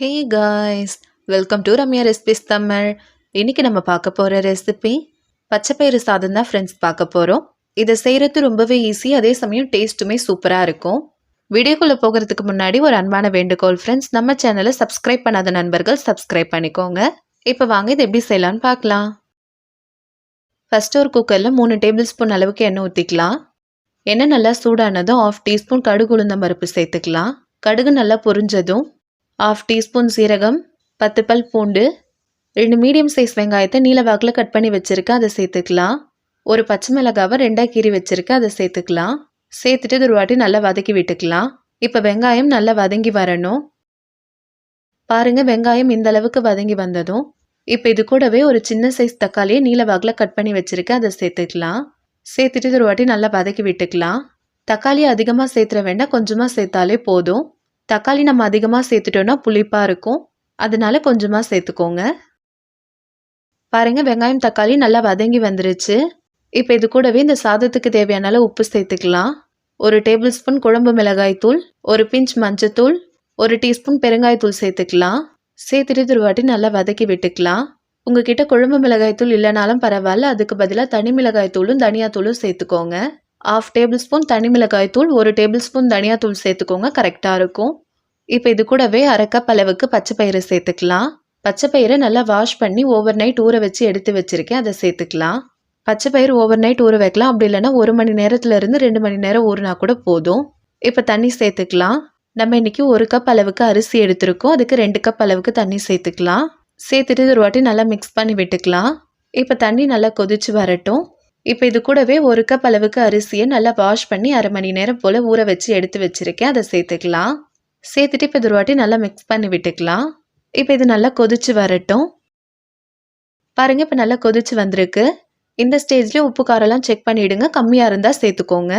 Hey guys welcome to Ramya recipes Tamil இன்னைக்கு நம்ம பார்க்க போகிற ரெசிபி பச்சைப்பயிறு சாதம் தான் ஃப்ரெண்ட்ஸ் பார்க்க போகிறோம் இதை செய்கிறது ரொம்பவே ஈஸி அதே சமயம் டேஸ்ட்டுமே சூப்பராக இருக்கும். வீடியோக்குள்ளே போகிறதுக்கு முன்னாடி ஒரு அன்பான வேண்டுகோள் ஃப்ரெண்ட்ஸ் நம்ம சேனலை சப்ஸ்கிரைப் பண்ணாத நண்பர்கள் சப்ஸ்கிரைப் பண்ணிக்கோங்க. இப்போ வாங்க இதை எப்படி செய்யலான்னு பார்க்கலாம். ஃபஸ்ட்டு ஒரு குக்கரில் மூணு டேபிள் ஸ்பூன் அளவுக்கு எண்ணெய் ஊற்றிக்கலாம் எண்ணெய் நல்லா சூடானதும் ஆஃப் டீஸ்பூன் கடுகு உளுந்த பருப்பு சேர்த்துக்கலாம். கடுகு நல்லா பொரிஞ்சதும் ஆஃப் டீஸ்பூன் சீரகம் பத்து பல் பூண்டு ரெண்டு மீடியம் சைஸ் வெங்காயத்தை நீல வாக்கில் கட் பண்ணி வச்சுருக்கேன். அதை சேர்த்துக்கலாம். ஒரு பச்சை மிளகாவை ரெண்டாக கீறி வச்சுருக்கேன். அதை சேர்த்துக்கலாம். சேர்த்துட்டு இது ஒரு வாட்டி நல்லா வதக்கி விட்டுக்கலாம். இப்போ வெங்காயம் நல்லா வதங்கி வரணும். பாருங்கள் வெங்காயம் இந்த அளவுக்கு வதங்கி வந்ததும் இப்போ இது கூடவே ஒரு சின்ன சைஸ் தக்காளியை நீல வாக்கில் கட் பண்ணி வச்சுருக்கேன். அதை சேர்த்துக்கலாம். சேர்த்துட்டு இது ஒரு வாட்டி நல்லா வதக்கி விட்டுக்கலாம். தக்காளி அதிகமாக சேர்த்துற வேண்டாம். கொஞ்சமாக சேர்த்தாலே போதும். தக்காளி நம்ம அதிகமாக சேர்த்துட்டோன்னா புளிப்பாக இருக்கும். அதனால கொஞ்சமாக சேர்த்துக்கோங்க. பாருங்கள் வெங்காயம் தக்காளி நல்லா வதங்கி வந்துருச்சு. இப்போ இது கூடவே இந்த சாதத்துக்கு தேவையான உப்பு சேர்த்துக்கலாம். ஒரு டேபிள் ஸ்பூன் குழம்பு மிளகாய் தூள் ஒரு பிஞ்ச் மஞ்சத்தூள் ஒரு டீஸ்பூன் பெருங்காயத்தூள் சேர்த்துக்கலாம். சேர்த்துட்டு திருவாட்டி நல்லா வதக்கி விட்டுக்கலாம். உங்ககிட்ட குழம்பு மிளகாய் தூள் இல்லைனாலும் பரவாயில்ல. அதுக்கு பதிலாக தனி மிளகாய் தூளும் தனியாத்தூளும் சேர்த்துக்கோங்க. ஆஃப் டேபிள் ஸ்பூன் தனி மிளகாய் தூள் ஒரு டேபிள் ஸ்பூன் தனியாத்தூள் சேர்த்துக்கோங்க கரெக்டாக இருக்கும். இப்போ இது கூடவே அரைக்கப் அளவுக்கு பச்சை பயிறு சேர்த்துக்கலாம். பச்சை பயிரை நல்லா வாஷ் பண்ணி ஓவர் நைட் ஊற வச்சு எடுத்து வச்சுருக்கேன் அதை சேர்த்துக்கலாம். பச்சை பயிர் ஓவர் நைட் ஊற வைக்கலாம். அப்படி இல்லைன்னா ஒரு மணி நேரத்துலேருந்து ரெண்டு மணி நேரம் ஊறினா கூட போதும். இப்போ தண்ணி சேர்த்துக்கலாம். நம்ம இன்றைக்கி ஒரு கப் அளவுக்கு அரிசி எடுத்திருக்கோம். அதுக்கு ரெண்டு கப் அளவுக்கு தண்ணி சேர்த்துக்கலாம். சேர்த்துட்டு ஒரு வாட்டி நல்லா மிக்ஸ் பண்ணி விட்டுக்கலாம். இப்போ தண்ணி நல்லா கொதிச்சு வரட்டும். இப்போ இது கூடவே ஒரு கப் அளவுக்கு அரிசியை நல்லா வாஷ் பண்ணி அரை மணி நேரம் போல் ஊற வச்சு எடுத்து வச்சுருக்கேன். அதை சேர்த்துக்கலாம். சேர்த்துட்டு இப்போ இது ஒரு வாட்டி நல்லா மிக்ஸ் பண்ணி விட்டுக்கலாம். இப்போ இது நல்லா கொதிச்சு வரட்டும். பாருங்கள் இப்போ நல்லா கொதிச்சு வந்திருக்கு. இந்த ஸ்டேஜ்லேயும் உப்பு காரெல்லாம் செக் பண்ணிவிடுங்க கம்மியாக இருந்தால் சேர்த்துக்கோங்க.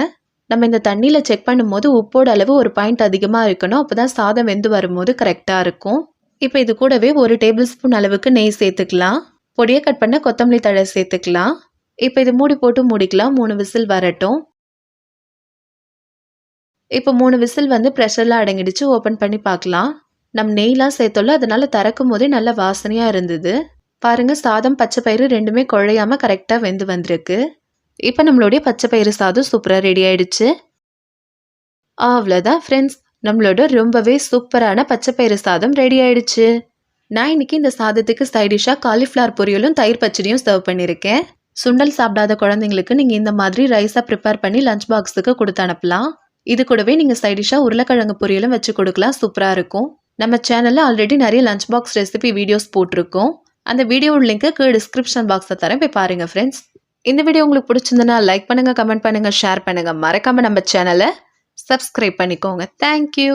நம்ம இந்த தண்ணியில் செக் பண்ணும்போது உப்போட அளவு ஒரு பாயிண்ட் அதிகமாக இருக்கணும். அப்போ தான் சாதம் வெந்து வரும்போது கரெக்டாக இருக்கும். இப்போ இது கூடவே ஒரு டேபிள் ஸ்பூன் அளவுக்கு நெய் சேர்த்துக்கலாம். பொடியை கட் பண்ண கொத்தமல்லி தழை சேர்த்துக்கலாம். இப்போ இது மூடி போட்டு மூடிக்கலாம். மூணு விசில் வரட்டும். இப்போ மூணு விசில் வந்து ப்ரெஷர்லாம் அடங்கிடுச்சு. ஓப்பன் பண்ணி பார்க்கலாம். நம் நெய்லாம் சேர்த்தோல்ல அதனால திறக்கும் போதே நல்ல வாசனையாக இருந்தது. பாருங்கள் சாதம் பச்சை பயிறு ரெண்டுமே குழையாமல் கரெக்டாக வெந்து வந்திருக்கு. இப்போ நம்மளுடைய பச்சை பயிறு சாதம் சூப்பராக ரெடி ஆயிடுச்சு. அவ்வளோதான் ஃப்ரெண்ட்ஸ் நம்மளோட ரொம்பவே சூப்பரான பச்சை பயிறு சாதம் ரெடி ஆயிடுச்சு. நான் இன்னைக்கு இந்த சாதத்துக்கு சைடிஷாக காலிஃப்ளவர் பொரியலும் தயிர் பச்சடியும் சர்வ் பண்ணியிருக்கேன். சுண்டல் சாப்பிடாத குழந்தைங்களுக்கு நீங்கள் இந்த மாதிரி ரைஸாக ப்ரிப்பேர் பண்ணி லஞ்ச் பாக்ஸுக்கு கொடுத்து அனுப்பலாம். இது கூடவே நீங்கள் சைடிஷாக உருளைக்கிழங்கு பொரியலும் வச்சு கொடுக்கலாம். சூப்பராக இருக்கும். நம்ம சேனலில் ஆல்ரெடி நிறைய லஞ்ச் பாக்ஸ் ரெசிபி வீடியோஸ் போட்டிருக்கோம். அந்த வீடியோ லிங்க்கு டிஸ்கிரிப்ஷன் பாக்ஸில் தரேன். போய் பாருங்கள் ஃப்ரெண்ட்ஸ் இந்த வீடியோ உங்களுக்கு பிடிச்சிருந்தனா லைக் பண்ணுங்கள் கமெண்ட் பண்ணுங்கள் ஷேர் பண்ணுங்கள் மறக்காமல் நம்ம சேனலை சப்ஸ்கிரைப் பண்ணிக்கோங்க. தேங்க்யூ